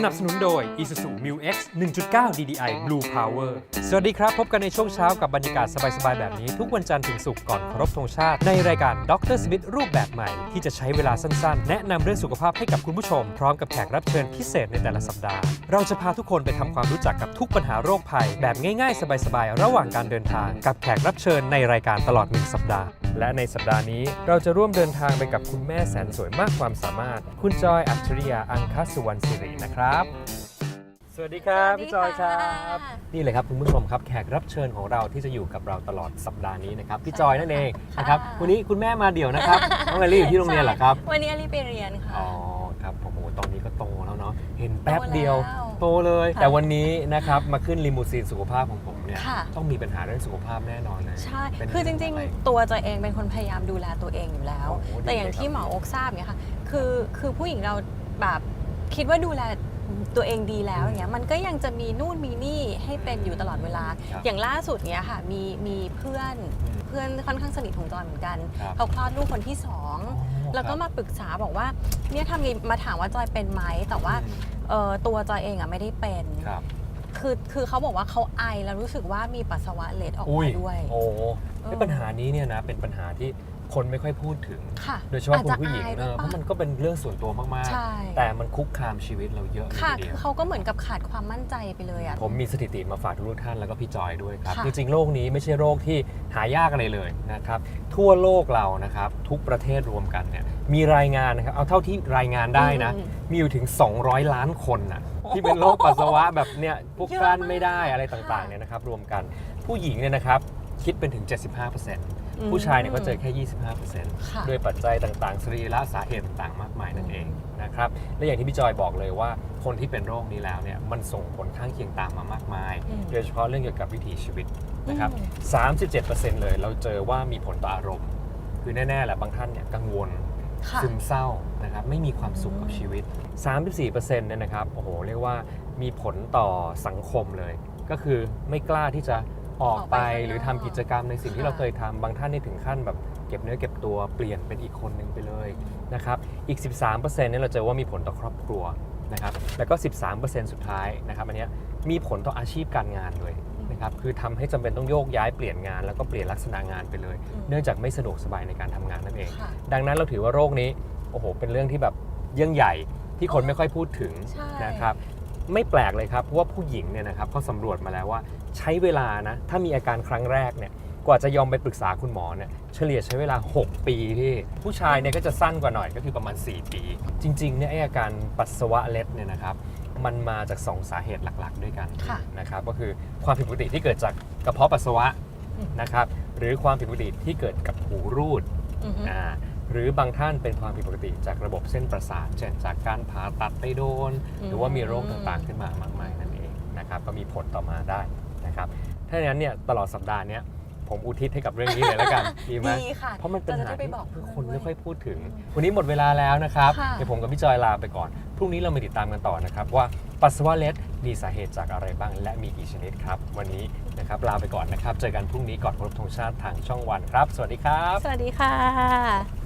สนับสนุนโดย Isuzu Mu X 1.9 DDI Blue Power สวัสดีครับ พบกันในช่วงเช้ากับบรรยากาศสบาย ๆ แบบนี้ ทุกวันจันทร์ถึงศุกร์ก่อนเคารพธงชาติ ในรายการดรสมิธรูปแบบใหม่ ที่จะใช้เวลาสั้น ๆ แนะนำเรื่องสุขภาพให้กับคุณผู้ชม พร้อมกับแขกรับเชิญพิเศษในแต่ละสัปดาห์ เราจะพาทุกคนไปทำความรู้จักกับทุกปัญหาโรคภัย แบบง่าย ๆ สบาย ๆ ระหว่างการเดินทาง กับแขกรับเชิญในรายการตลอดหนึ่งสัปดาห์ และในสัปดาห์นี้เราจะร่วมเดินทางไปกับคุณแม่แสนสวยมากความสามารถ คุณจอยอัจฉริยาอังคสุวรรณสิรินะครับ สวัสดีครับสวัสดีพี่จอยครัค่ะบนี่เลยครับคุณผู้ชมครับแขกรับเชิญของเราที่จะอยู่กับเราตลอดสัปดาห์นี้นะครับพี่จอยนั่นเองนะครับค่ะวันนี้คุณแม่มาเดี่ยวนะครับน้องแอลลี่อยู่ที่โรงเรียนเหรอครับใช่วันนี้อลิไปเรียนค่ะอ๋อครับโอ้โห ตอนนี้ก็โตแล้วเนาะเห็นแป๊บเดียว โตแล้วโตเลยค่ะแต่วันนี้นะครับมาขึ้นลิมูซีนสุขภาพของผมเนี่ยค่ะต้องมีปัญหาเรื่องสุขภาพแน่นอนเลยใช่เป็นคือจริงะไๆตัวจอยเองเป็นคนพยายามดูแลตัวเองอยู่แล้วโอ้โหดีแต่อย่างที่เลยครับหมอโอกทราบเนี่ยค่ะคือคือผู้หญิงเราแบบคิดว่าดูแลตัวเองดีแล้วอย่างเงี้ยมันก็ยังจะมีนู่นมีนี่ให้เป็นอยู่ตลอดเวลาครับอย่างล่าสุดเนี้ยค่ะมีมีเพื่อนอืม เพื่อนค่อนข้างสนิทของจอยเหมือนกัน ครับ เขาคลอดลูกคนที่สองอ๋อแล้วก็ครับมาปรึกษาบอกว่าเนี่ยทำไงมาถามว่าจอยเป็นไหมแต่ว่าอืมเอ่อตัวจอยเองอะไม่ได้เป็น ครับคือคือเขาบอกว่าเขาไอแล้วรู้สึกว่ามีปัสสาวะเล็ดออกอุ้มายด้วย โอ้เออไอ้ปัญหานี้เนี่ยนะเป็นปัญหาที่ คนไม่ค่อยพูดถึง ค่ะโดยเฉพาะอจคุณจะผู้หญิงอายเอด้วยอเพปะราะมันก็เป็นเรื่องส่วนตัวมากใช่ ๆ แต่มันคุกคามชีวิตเราเยอะเลยค่ะ ทีคืเดีอยวเขาก็เหมือนกับขาดความมั่นใจไปเลยอะ ผมมีสถิติมาฝากทุกท่านแล้วก็พี่จอยด้วยครับ ค่ะ จริงๆ โรคนี้ไม่ใช่โรคที่หายากอะไรเลยนะครับ ทั่วโลกเรานะครับ ทุกประเทศรวมกันเนี่ยมีรายงานนะครับ เอาเท่าที่รายงานได้นะ อืม มีอยู่ถึง 200 ล้านคนน่ะที่เป็นโรคปัสสาวะแบบเนี่ยพวกเยอะกลั้นมากไม่ได้อะไรค่ะต่างๆเนี่ยนะครับ รวมกันผู้หญิงเนี่ยนะครับคิดเป็นถึง 75% ผู้ชายเนี่ยก็เจอแค่ 25%ค่ะด้วยปัจจัยต่างๆสรีระสาเหตุต่างๆ มากมายนั่นเองนะครับและอย่างที่พี่จอยบอกเลยว่าคนที่เป็นโรคนี้แล้วเนี่ยมันส่งผลข้างเคียงตามมามากมายอืมโดยเฉพาะเรื่องเกี่ยวกับวิถีชีวิตนะครับอืม37%เลยเราเจอว่ามีผลต่ออารมณ์ คือแน่ๆแหละบางท่านเนี่ยกังวลค่ะซึมเศร้านะครับไม่มีความสุขกับชีวิต 34%เนี่ยนะครับโอ้โหเรียกว่ามีผลต่อสังคมเลย ก็คือไม่กล้าที่จะ ออกไปออกไปข้างนอกหรือทำกิจกรรมในสิ่งที่ค่ะเราเคยทำบางท่านนี่ถึงขั้นแบบเก็บเนื้อเก็บตัวเปลี่ยนเป็นอีกคนหนึ่งไปเลยนะครับอีก 13%เนี่ยเราเจอว่ามีผลต่อครอบครัวนะครับแล้วก็ 13%สุดท้ายนะครับอันเนี้ยมีผลต่ออาชีพการงานเลยนะครับคือทำให้จำเป็นต้องโยกย้ายเปลี่ยนงานแล้วก็เปลี่ยนลักษณะงานไปเลยอืมเนื่องจากไม่สะดวกสบายในการทำงานนั่นเอง ค่ะ ดังนั้นเราถือว่าโรคนี้ โอ้โห เป็นเรื่องที่แบบเรื่องใหญ่ที่คนไม่ค่อยพูดถึงใช่ นะครับ ไม่แปลกเลยครับเพราะว่าผู้หญิงเนี่ยนะครับเขาสำรวจมาแล้วว่าใช้เวลานะถ้ามีอาการครั้งแรกเนี่ยกว่าจะยอมไปปรึกษาคุณหมอเนี่ยเฉลี่ยใช้เวลา 6 ปีที่ผู้ชายเนี่ยก็จะสั้นกว่าหน่อยก็คือประมาณ 4 ปี จริงๆเนี่ยไออาการปัสสาวะเล็ดเนี่ยนะครับมันมาจาก 2 สาเหตุหลักๆ ด้วยกันค่ะนะครับก็คือความผิดปกติที่เกิดจากกระเพาะปัสสาวะอืมนะครับหรือความผิดปกติที่เกิดกับหูรูดอือฮึ อ่า หรือบางท่านเป็นความผิดปกติจากระบบเส้นประสาท เช่นจากการผ่าตัดไปโดน หรือว่ามีโรคต่างๆขึ้นมามากมายนั่นเองนะครับก็มีผลต่อมาได้นะครับถ้าอย่างนั้นเนี่ยตลอดสัปดาห์เนี้ยผมอุทิศให้กับเรื่องนี้เลยแล้วกัน ดีไหมดีค่ะเพราะมันเป็นจะปัญหาได้ไปที่บอกคือเพื่คอนนด้วยไม่ค่อยพูดถึง วันนี้หมดเวลาแล้วนะครับค่ะเดี๋ยวผมกับพี่จอยลาไปก่อน พรุ่งนี้เรามาติดตามกันต่อนะครับ ว่าปัสสาวะเล็ดมีสาเหตุจากอะไรบ้างและมีกี่ชนิดครับ วันนี้นะครับลาไปก่อนนะครับ เจอกันพรุ่งนี้ก่อนเคารพธงชาติทางช่องวันครับ สวัสดีครับ สวัสดีค่ะ